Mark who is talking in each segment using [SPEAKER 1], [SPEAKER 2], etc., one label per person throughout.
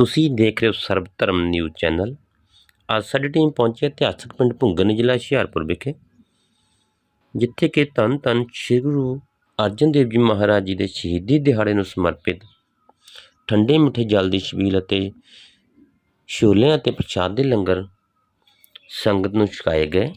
[SPEAKER 1] ਤੁਸੀਂ ਦੇਖ ਰਹੇ ਹੋ ਸਰਬ ਧਰਮ ਨਿਊਜ਼ ਚੈਨਲ। ਅੱਜ ਸਾਡੀ ਟੀਮ ਪਹੁੰਚੀ ਹੈ ਇਤਿਹਾਸਕ ਪਿੰਡ ਭੁੰਗਨ ਜ਼ਿਲ੍ਹਾ ਹੁਸ਼ਿਆਰਪੁਰ ਵਿਖੇ, ਜਿੱਥੇ ਕਿ ਧੰਨ ਧੰਨ ਸ਼੍ਰੀ ਗੁਰੂ ਅਰਜਨ ਦੇਵ ਜੀ ਮਹਾਰਾਜ ਜੀ ਦੇ ਸ਼ਹੀਦੀ ਦਿਹਾੜੇ ਨੂੰ ਸਮਰਪਿਤ ਠੰਡੇ ਮਿੱਠੇ ਜਲ ਦੀ ਛਬੀਲ ਅਤੇ ਛੋਲਿਆਂ ਅਤੇ ਪ੍ਰਸ਼ਾਦ ਦੇ ਲੰਗਰ ਸੰਗਤ ਨੂੰ ਛਕਾਏ ਗਏ।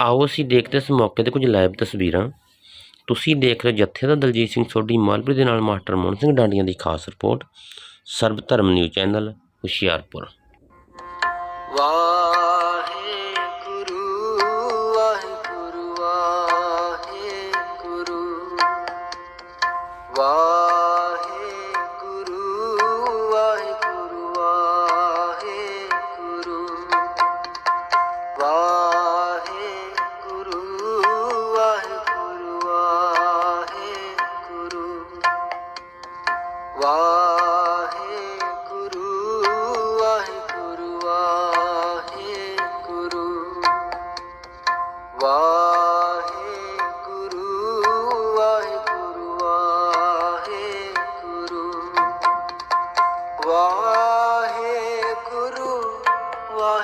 [SPEAKER 1] ਆਓ ਅਸੀਂ ਦੇਖਦੇ ਇਸ ਮੌਕੇ ਤੇ ਕੁਝ ਲਾਈਵ ਤਸਵੀਰਾਂ। ਤੁਸੀਂ ਦੇਖ ਰਹੇ ਹੋ ਜੱਥੇ ਦਾ ਦਲਜੀਤ ਸਿੰਘ ਸੋਢੀ, ਮਾਲਪੁਰ ਦੇ ਨਾਲ ਮਾਸਟਰ ਮੋਹਨ ਸਿੰਘ ਡਾਂਡੀਆਂ ਦੀ ਖਾਸ report. Sarab Dharam news channel Hoshiarpur.
[SPEAKER 2] Waheguru Waheguru Waheguru. Waheguru